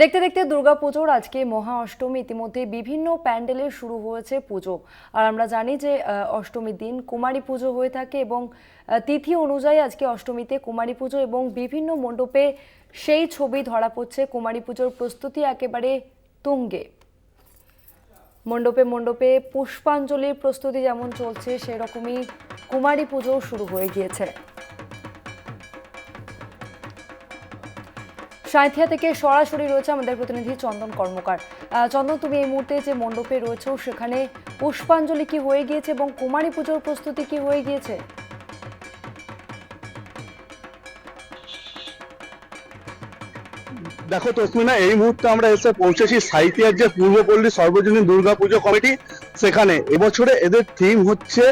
দেখতে দেখতে দুর্গাপুজোর আজকে মহা অষ্টমী, ইতিমধ্যে বিভিন্ন প্যান্ডেলে শুরু হয়েছে পুজো। আর আমরা জানি যে অষ্টমীর দিন কুমারী পুজো হয়ে থাকে এবং তিথি অনুযায়ী আজকে অষ্টমীতে কুমারী পুজো এবং বিভিন্ন মণ্ডপে সেই ছবি ধরা পড়ছে। কুমারী পুজোর প্রস্তুতি একেবারে তুঙ্গে। মণ্ডপে মণ্ডপে পুষ্পাঞ্জলির প্রস্তুতি যেমন চলছে, সেরকমই কুমারী পুজো শুরু হয়ে গিয়েছে। সাঁথিয়া থেকে সরাসরি রয়েছে আমাদের প্রতিনিধি চন্দন কর্মকার। চন্দন, তুমি এই মুহূর্তে যে মণ্ডপে রয়েছো, সেখানে পুষ্পাঞ্জলি কি হয়ে গিয়েছে এবং কুমারী পুজোর প্রস্তুতি কি হয়ে গিয়েছে? দেখো তসমিনা, এই মুহূর্তে আমরা এসে পৌঁছেছি সাইতিয়ার যে পূর্বপল্লী সর্বজনীন দুর্গা পুজো কমিটি সেখানে। এবছরে এদের থিম হচ্ছে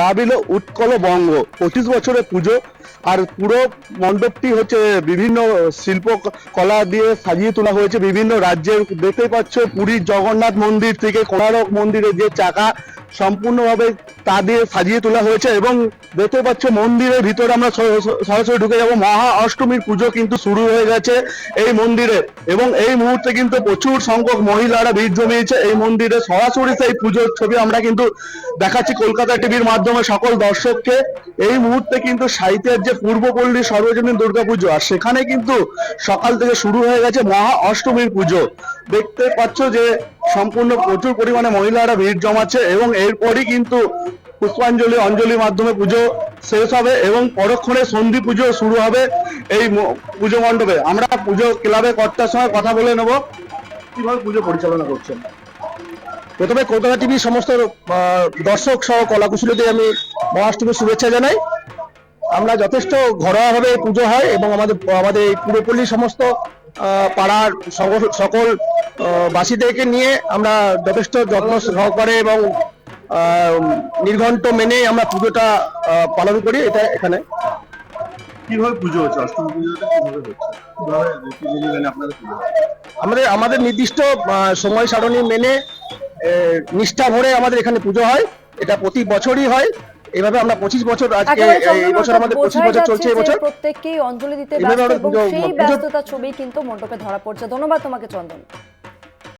দাবিল উৎকল বঙ্গ, পঁচিশ বছরের পুজো। আর পুরো মণ্ডপটি হচ্ছে বিভিন্ন শিল্প কলা দিয়ে সাজিয়ে তোলা হয়েছে বিভিন্ন রাজ্যের। দেখতেই পাচ্ছ পুরীর জগন্নাথ মন্দির থেকে কোণারক মন্দিরের যে চাকা সম্পূর্ণভাবে তা দিয়ে সাজিয়ে তোলা হয়েছে এবং দেখতে পাচ্ছ, মন্দিরের ভিতরে আমরা সরাসরি ঢুকে যাব। মহা অষ্টমীর পুজো কিন্তু শুরু হয়ে গেছে এই মন্দিরে। এবং এই মুহূর্তে কিন্তু প্রচুর সংখ্যক মহিলারা ভিড় জমিয়েছে এই মন্দিরে। সরাসরি সেই পুজোর ছবি আমরা কিন্তু দেখাচ্ছি কলকাতা টিভির মাধ্যমে সকল দর্শককে। এই মুহূর্তে কিন্তু সাহিত্যের যে পূর্বপল্লী সর্বজনীন দুর্গাপুজো আর সেখানে কিন্তু সকাল থেকে শুরু হয়ে গেছে মহা অষ্টমীর পুজো। দেখতে পাচ্ছ যে সম্পূর্ণ প্রচুর পরিমাণে মহিলারা ভিড় জমাচ্ছে এবং এরপরই কিন্তু পুষ্পাঞ্জলি অঞ্জলির মাধ্যমে পুজো শেষ হবে এবং পরক্ষণে সন্ধি পুজো শুরু হবে এই পুজো মণ্ডপে। আমরা পুজো ক্লাবে কর্তার সঙ্গে কথা বলে নেব। কীভাবে পুজো পরিচালনা করছেন? প্রথমে কলকাতা টিভির সমস্ত দর্শক সহ কলাকুশলীদের আমি মহাষ্টমীর শুভেচ্ছা জানাই। আমরা যথেষ্ট ঘরোয়াভাবে পুজো হয় এবং আমাদের আমাদের এই পুরোপল্লীর সমস্ত পাড়ার সকল- বাসীদেরকে নিয়ে আমরা যথেষ্ট যত্ন সহকারে এবং নির্ঘণ্ট মেনে আমরা পুজোটা পালন করি এটা এখানে। কীভাবে পুজো হচ্ছে? অষ্টমী পুজোটা কীভাবে হচ্ছে? কীভাবে রীতিনীতি মেনে আপনাদের আমাদের আমাদের নির্দিষ্ট সময় সারণী মেনে আহ, নিষ্ঠা ভরে আমাদের এখানে পুজো হয়। এটা প্রতি বছরই হয়। এভাবে আমরা পঁচিশ বছর আজকে এই বছর আমাদের পঁচিশ বছর চলছে যাচ্ছে এই বছর। প্রত্যেককেই অঞ্জলি দিতে এভাবে ব্যস্ত এবং সেই পুজো- ছবি কিন্তু মণ্ডপে ধরা পড়ছে। ধন্যবাদ তোমাকে চন্দন।